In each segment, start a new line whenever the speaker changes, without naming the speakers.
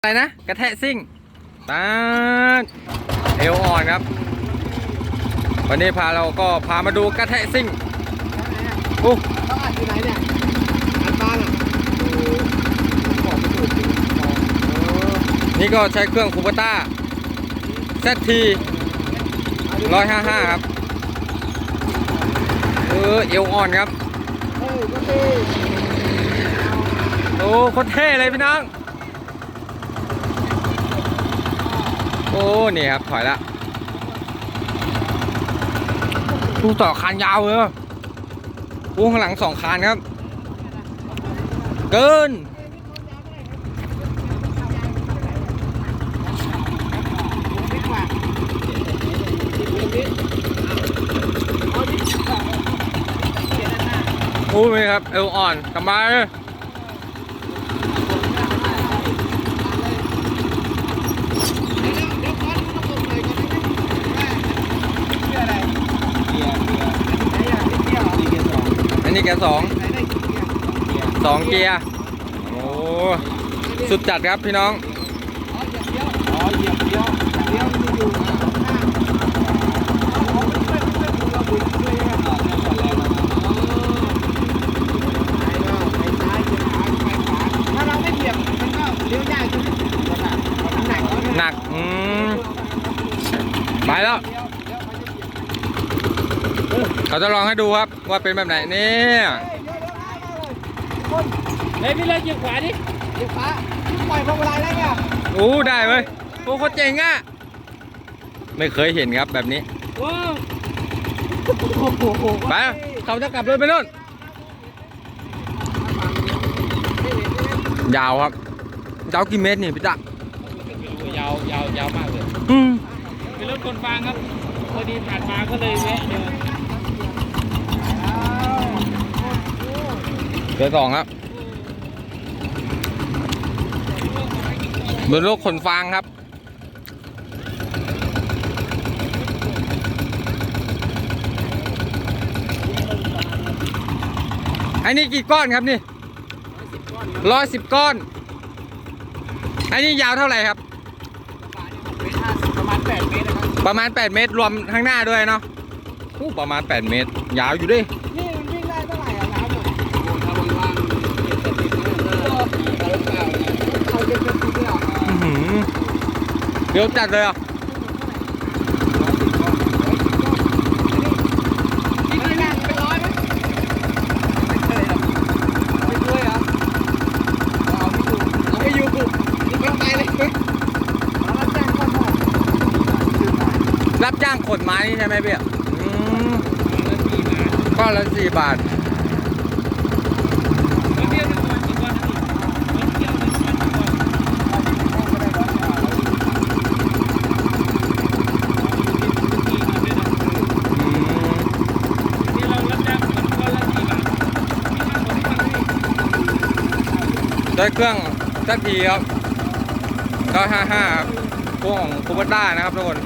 อะไรนะ กระแทะซิ่งตาดเอวอ่อนครับ วันนี้พาเราก็พามาดูกระแทะซิ่งโอ้
เขาอัดที่ไหนเนี่ยอัดบ้านอะดูบอกไปถูกจริงๆ
นี่ก็ใช้เครื่องคูปต้า ZT 155ครับ เออเอวอ่อนครับ
เฮ้ยก็ตี
โอ้โคตรเท่เลยพี่น้อง โอ้ นี่ครับ ถอยละตู้ต่อคานยาวเลยว่ะตู้ข้างหลังสองคานครับ เกิน
ดีกว่า
โอ้ยครับ เอวอ่อนสบายเลย
เดี๋ยวก่อนต้องลงเลยก่อนได้ไหมเพื่ออะไรเกียร์เกียร์ไหนอะนี่เกียร์เหรอนี่เกียร์สอง
อั นี่แกสอง
ไหนได้กี่เกียร์เกียร์
สองเกียร์โอ้สุดจัดครับพี่น้อง
อ๋อเหยียบเดียวอ๋อเหยียบเดียวเดียวมันจะอยู่ข้างหน้าอ๋อไม่ไม่ไม่เราบุญด้วยใช่ไหมอ๋อเนี่ยก่อนแรงมาอ๋อไปแล้วไปซ้ายไปขวาไปขวาถ้าเราไม่เหยียบมันก็เลี้ยวยากใช่ไหมหนัก
หนัก อืม ไปแล้ว เขา จะลองให้ดูครับว่าเป็นแบบไหนเนี่ย
เฮ้ยพี่เลิกยิงขวาดิยิงขวาปล่อยพวงมาลัยได้ไง
อู้ได้เว้ยโอ้เขาเจ๋งอะไม่เคยเห็นครับแบบนี้
ว้าว
ไปเขาจะกลับรถไปนู่นยาวครับยาวกี่เมตรนี่พี่ตะ
ยาวยาวยาวมากเลย
อืม
เป็นรถคนฟางครับพอดีผ่านมาก็เลยแวะเดิน
เดือสองครับบนโลกขนฟางครับ อันนี้กี่ก้อนครับนี่ร้อยสิบก้อน อันนี้ยาวเท่าไหร่ครับ
ประมาณ8เมตรนะครับ
ประมาณ8เมตรรวมข้างหน้าด้วยเนาะอู้ประมาณ8เมตร ยาวอยู่ดิ
นี่มันวิ่ง แล้วแจ้งข้อมูล
รับจ้างขนไม้ใช่ไหมพี่อืมก้อนละสี่บาท
รถเที่ยวหนึ่งวันกี่วันนะพี่รถเที่ยวหนึ่งวันกี่วันนี่เรารับจ้างคนก็ละกี่บาทพี่ห้าคนที่ทำให้
ได้เครื่องสักทีครับก็ห้าห้าครับพวกของคูปต้านะครับทุกคน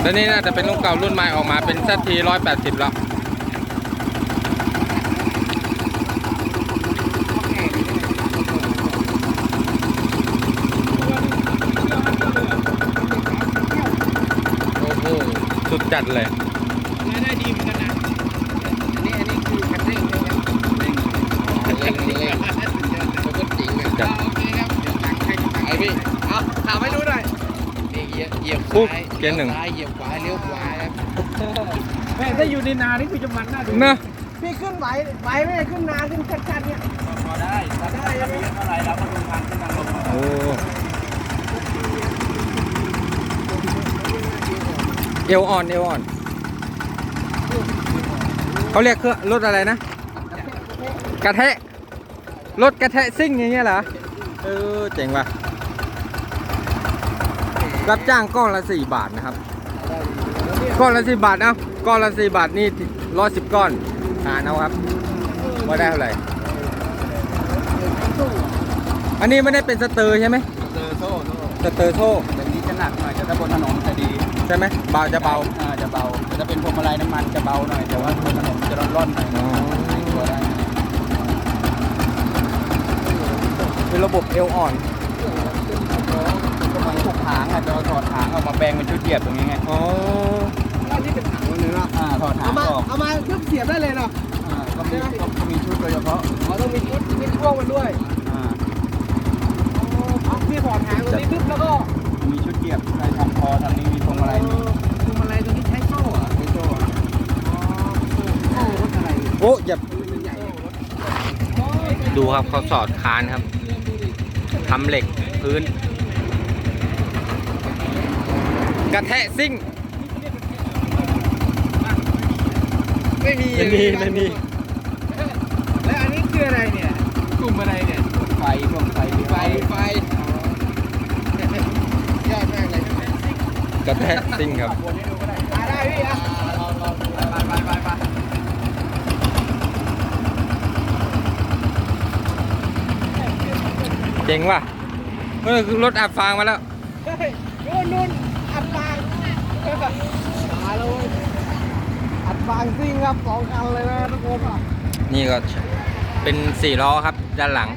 แล้วนี่น่าจะเป็นรุ่นเก่ารุ่นใหม่ออกมาเป็นสักทีร้อยแล้วโอ้โหสุดจัดเลย
ได้ดีเหมือนกันนะ
อันนี้อันนี้คือคันเร่งเร่ง เร่งเร่งปกติเลย
จัด
โอเคครับเดี๋ยวตังค์ให้ไอพี่เอาถามให้ดูหน่อยนี่เหยียบเหยียบ
ปุ๊บ
ซ้าย
เกียร์หนึ่ง
ซ้ายเหยียบขวาเลี้ยวขวาครับ
แม่ถ้าอยู่ในนานี่คือจะมันน่าดู
เนอะ
พี่ขึ้นไหวไหวไหมขึ้นนาขึ้นชัดๆเนี่ย
พอได้ถ้าได้ใช่ไหมเท่าไหร่เราก็ดูทางขึ้นทางลง
โอ้เอวอ่อนเอวอ่อนเขาเรียกเครื่องรถอะไรนะ กระแทะ รถกระแทะซิ่งอย่างเงี้ยเหรอ เออ เจ๋งว่ะ รับจ้างก้อนละสี่บาทนะครับ ก้อนละสี่บาทเอาก้อนละสี่บาทนี่ร้อยสิบก้อนหารเอาครับ ว่าได้เท่าไหร่ อันนี้ไม่ได้เป็นสเตอร์ใช่ไหม
เจอโซ่โซ่
สเตอร์โซ่
แบบนี้จะหนักหน่อยแต่ถ้าบนถนนจะดี
ใช่ไหมเบาจะเบา
อ่าจะเบาแต่ถ้าเป็นพวงมาลัยน้ำมันจะเบาหน่อยแต่ว่าบนถนนจะร้อนๆหน่อย
อ๋อ
หายตัวได้
โเป็นระบบเอวอ่อน
ก็เหมือนพวกถางอะจะถอดถางออกมาแปลงเป็นชุดเหยียบตรงนี้ไง
อ๋อ
แล้วนี่เป็นถังมันเลยเนาะ
อ่าถอดถา
เอา
ง
มา
ออก
เอามาเพิ่มเสียบได้เลยเนาะ
อ่าก็มีก็มีชุดโดยเฉพาะ
อ๋อต้องมีชุดมีช่วงมันด้วย
อ่า
อ๋อเอาที่ถอดหางตรงนี้ปึ๊บแล้วก็
มีชุดเหยียบใครทำคอทำนี้มีพวงมาลัยมี
พวงมาลัยตัวนี้ใช้โซ่เหรอ
ไอโซ่อะ
อ๋อโซ่รถอะไร
โอ้อย่า
มันใหญ่
ดูครับเขาสอดคานครับ ทำเหล็กพื้น กระแทะซิ่ง
ไม่มี
ไม่มีไม่มี
แล้วอันนี้คืออะไรเนี่ย กลุ่มอะไรเนี่ย
ไฟพวกไฟ
ไฟไฟยอดมากเลย
กระแทะซิ่งครับ
มาได้พี่อะไปไปไปไป
เจ๋งว่ะเออคือรถอัดฟางมาแล้ว
เฮ้ยนู่นนู่นอัดฟางมาแล้วเว้ยอัดฟางซิ่งครับสองคันเลยนะทุกคนอะ
นี่ก็เป็นสี่ล้อครับด้านหลัง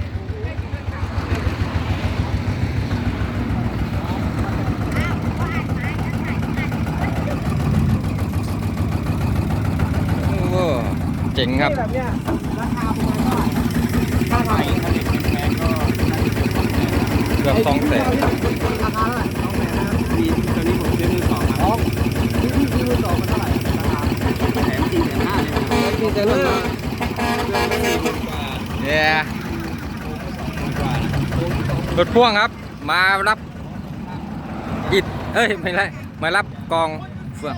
โอ้โหเจ๋งครับ
นี่แบบเนี้ยราคาประมาณเท่าไหร่
ถ้าไฟผลิตแพงก็น่าจะเป็นสองแสน
เกือบสองแสน
ราคาเท่าไหร่สองแสนนะ
มีตัวนี้ผมซื้อมือสองมา
อ๋อนี่พี่ซื้อมือสองมันเท่าไหร่ราคา
แถมสี่แสนห้าเลยนะ
สี่แสนห้า
เนี่ยรถพ่วงครับ มารับอิฐเอ้ยไม่ใช่มารับกองเฟือง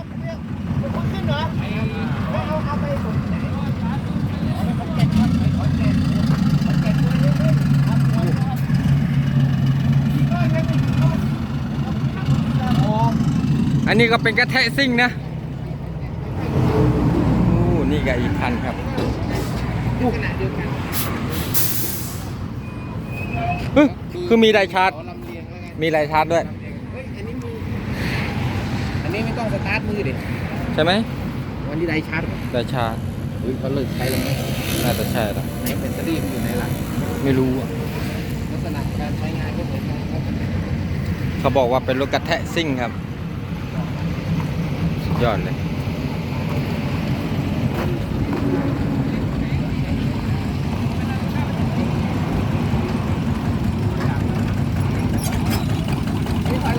ขึ้นเหรอเอาเอาไปส่งที่ไหน
อั นนี้ก็เป็นกระแทะซิ่งนะโอ้นี่ก็อีกคันครับ
ขนาดเดียวกัน
เฮ้ยคือมีไดชาร์จ
ขอลำเลียงแล้วกัน
มีไดชาร์จด้วย
เฮ้ยอันนี้มีอันนี้ไม่ต้องสตาร์ทมือดิ
ใช่ไหม
วันนี้ไดชาร์จ
ไดชาร์จ
อุ้ยเขาเลิกใช้แล้วไหม
น่าจะใช่ละ
ไหนแบตเตอรี่มันอยู่ไหนล่ะ
ไม่รู้อะ
ลักษณะการใช้งานก็เหมือนกันครับ
เขาบอกว่าเป็นรถกระแทะซิ่งครับสุด ยอดเลย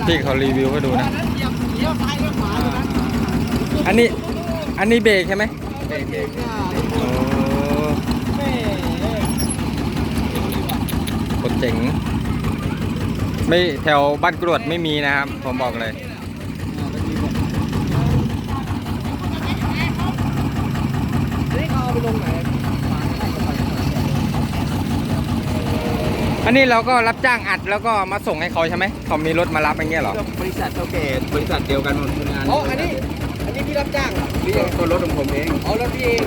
ที่เขารีวิวให้ดูนะ อันนี้ อันนี้เบรกใช่ไหม
เบรกเบรก
โอ้โคตรเจ๋ง ไม่แถวบ้านกรวดไม่มีนะครับ ผมบอกเลย
นี่เขาเอาไปลงไหน
อันนี้เราก็รับจ้างอัดแล้วก็มาส่งให้เขาใช่ไหมเขามีรถมารับอย่างเงี้ยเหรอ
บริษัทเท่าแก่บริษัทเดียวกันหมดคนงาน
อ๋อ อันนี้ อันนี้พี่รับจ้างเหรอหรือยัง
ตัวรถของผมเอง
เอารถพี่เอง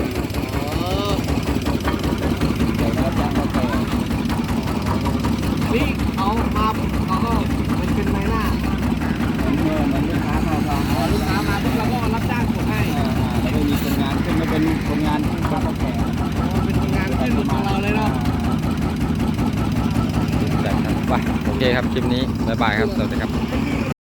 อ๋อ
รับจ้างเท่าแก่
นี่เอามา
ครับ คลิปนี้ บ๊ายบายครับ สวัสดีครับ